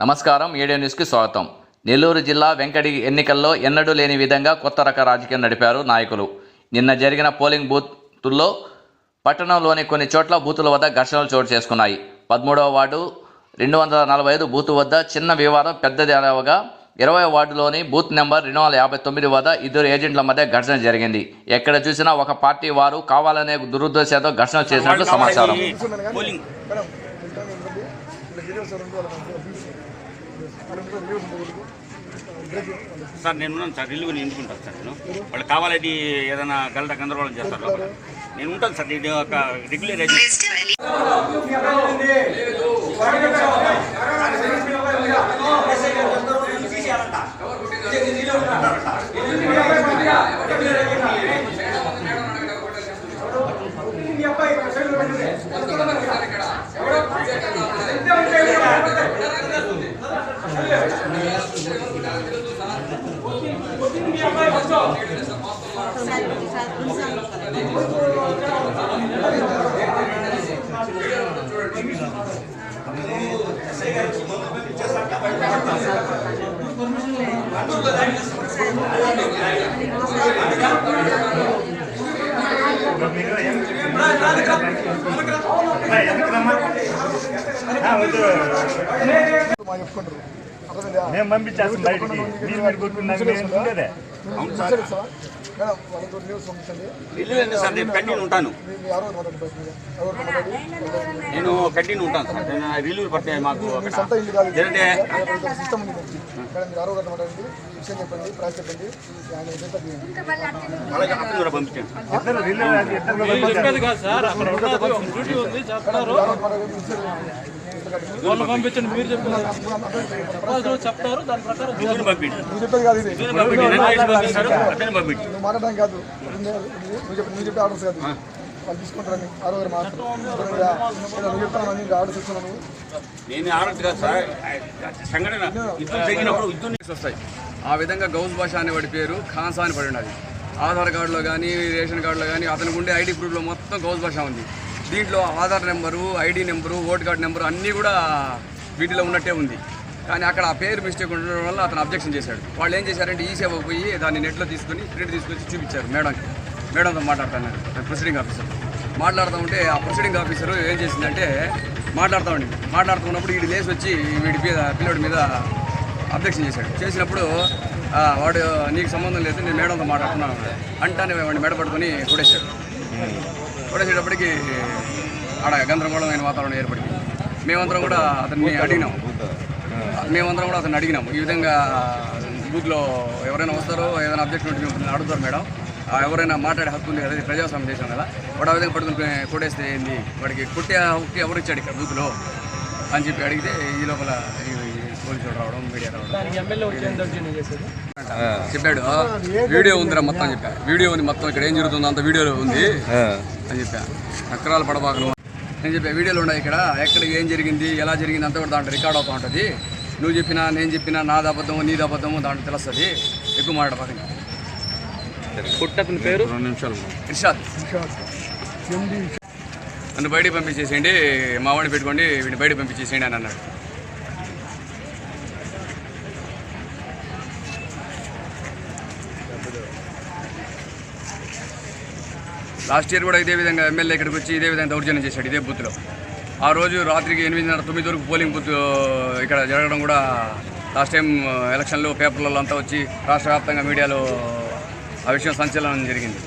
నమస్కారం ఏడియో న్యూస్కి స్వాగతం. నెల్లూరు జిల్లా వెంకటి ఎన్నికల్లో ఎన్నడూ లేని విధంగా కొత్త రక రాజకీయం నడిపారు నాయకులు. నిన్న జరిగిన పోలింగ్ బూత్ల్లో పట్టణంలోని కొన్ని చోట్ల బూతుల వద్ద ఘర్షణలు చోటు చేసుకున్నాయి. పదమూడవ వార్డు రెండు వందల నలభై ఐదు బూతు వద్ద చిన్న వివాదం పెద్దది అవగా ఇరవై వార్డులోని బూత్ నెంబర్ రెండు వందల యాభై తొమ్మిది వద్ద ఇద్దరు ఏజెంట్ల మధ్య ఘర్షణ జరిగింది. ఎక్కడ చూసినా ఒక పార్టీ వారు కావాలనే దురుద్దేశంతో ఘర్షణ చేసినట్లు సమాచారం. సార్ నేను సార్. ఇల్లు నేను ఎందుకుంటాను సార్ నేను. వాళ్ళు కావాలని ఏదైనా గలట గందరగోళం చేస్తారు లోపల. నేను ఉంటాను సార్. ఇది ఒక రెగ్యులర్ ఏజెంట్ ಮಾಡಿಸ್ಕೊಂಡ್ರು మేము పంపించేస్తాం బయటికి. మీరు మీరు కొట్టుకున్నాక మేము ఉండేదే. పంపించండి. నేను కంటిన్యూ ఉంటాను. నేను కంటిన్యూ ఉంటాను సార్. నేను రిలీవ్ పడతాయి మాకు. ఏంటంటే ఇక్కడ వాళ్ళు పంపించండి మీరు చెప్పారు చెప్తారు దాని ప్రకారం కాదు నువ్వు మాట్లాడడం కాదు. నువ్వు చెప్పి నువ్వు చెప్పే ఆర్డర్స్ కాదు వాళ్ళు తీసుకుంటారని ఆరో గారు మాట్లాడతారు నువ్వు చెప్తాను ఇంకా ఆర్డర్స్ ఇస్తున్నాను. నేను ఆరోగ్య కాదు సార్. సంఘటన. ఇద్దరు జరిగినప్పుడు ఇద్దరు వస్తాయి. ఆ విధంగా గౌస్ భాష అనేవాడి పేరు ఖాన్సా అని పడి ఉన్నది ఆధార్ కార్డులో కానీ రేషన్ కార్డులో కానీ అతనికి ఉండే ఐడి ప్రూఫ్లో మొత్తం గౌస్ భాష ఉంది. దీంట్లో Aadhaar number ID number vote card number అన్నీ కూడా వీటిలో ఉన్నట్టే ఉంది. కానీ అక్కడ ఆ పేరు మిస్టేక్ ఉండడం వల్ల అతను అబ్జెక్షన్ చేశాడు. వాళ్ళు ఏం చేశారంటే ఈ సేవ పోయి దాన్ని నెట్లో తీసుకొని ప్రింట్ తీసుకొచ్చి చూపించారు మేడంకి. మేడంతో మాట్లాడుతున్నారు. Proceeding officer. మాట్లాడుతూ ఉంటే ఆ ప్రొసీడింగ్ ఆఫీసర్ ఏం చేసిందంటే మాట్లాడుతూ ఉండింది మాట్లాడుతున్నప్పుడు వీడి లేచి వచ్చి వీడి మీద పిల్లోడి మీద అబ్జెక్షన్ చేశాడు. చేసినప్పుడు వాడు నీకు సంబంధం లేదు నేను మేడంతో మాట్లాడుతున్నాను అంటానే వాడిని మెడపడుకొని కొడేశాడు కొడేసేటప్పటికి ఆడ గందరగోళమైన వాతావరణం ఏర్పడింది. మేమందరం కూడా అతన్ని అడిగినాం. మేమందరం కూడా అతన్ని అడిగినాం. ఈ విధంగా బూత్లో ఎవరైనా వస్తారో ఏదైనా అబ్జెక్షన్ ఉంటే అడుగుతారు మేడం. ఎవరైనా మాట్లాడే హక్కు ఉంది కదా ప్రజాస్వామ్యం చేశాం కదా. వాడు ఆ విధంగా పట్టుకుని కొట్టేస్తే ఏంది? వాడికి కొట్టే హక్కు ఎవరు ఇచ్చాడు ఇక్కడ బూత్లో? అని చెప్పి అడిగితే ఈ లోపల ఈ పోలీసులు రావడం మీడియా రావడం. చెప్పాడు వీడియో ఉందిరా మొత్తం చెప్పా. వీడియో ఉంది మొత్తం ఇక్కడ ఏం జరుగుతుందో అంత వీడియోలో ఉంది అని చెప్పా. అక్రాలు పడబాకను నేను చెప్పా వీడియోలు ఉన్నాయి ఇక్కడ. ఎక్కడ ఏం జరిగింది ఎలా జరిగింది అంతా కూడా దాంట్లో రికార్డ్ అవుతూ ఉంటుంది. నువ్వు చెప్పినా నేను చెప్పినా నాది అబద్ధము నీది అబద్ధము దాంట్లో తెలుస్తుంది. ఎక్కువ మాట్లాడబాకండి పుట్టతని పేరు? ఇర్షాద్. నన్ను బయటికి పంపించేసేయండి మా వాడిని పెట్టుకోండి వీడిని బయటికి పంపించేసేయండి అని అన్నాడు. లాస్ట్ ఇయర్ కూడా ఇదే విధంగా ఎమ్మెల్యే ఇక్కడికి వచ్చి ఇదే విధంగా దౌర్జన్యం చేశాడు ఇదే బూత్లో. ఆ రోజు రాత్రికి ఎనిమిదిన్నర తొమ్మిది వరకు పోలింగ్ బూత్ ఇక్కడ జరగడం కూడా లాస్ట్ టైం ఎలక్షన్లో పేపర్లలో అంతా వచ్చి రాష్ట్ర వ్యాప్తంగా మీడియాలో ఆ విషయం సంచలనం జరిగింది.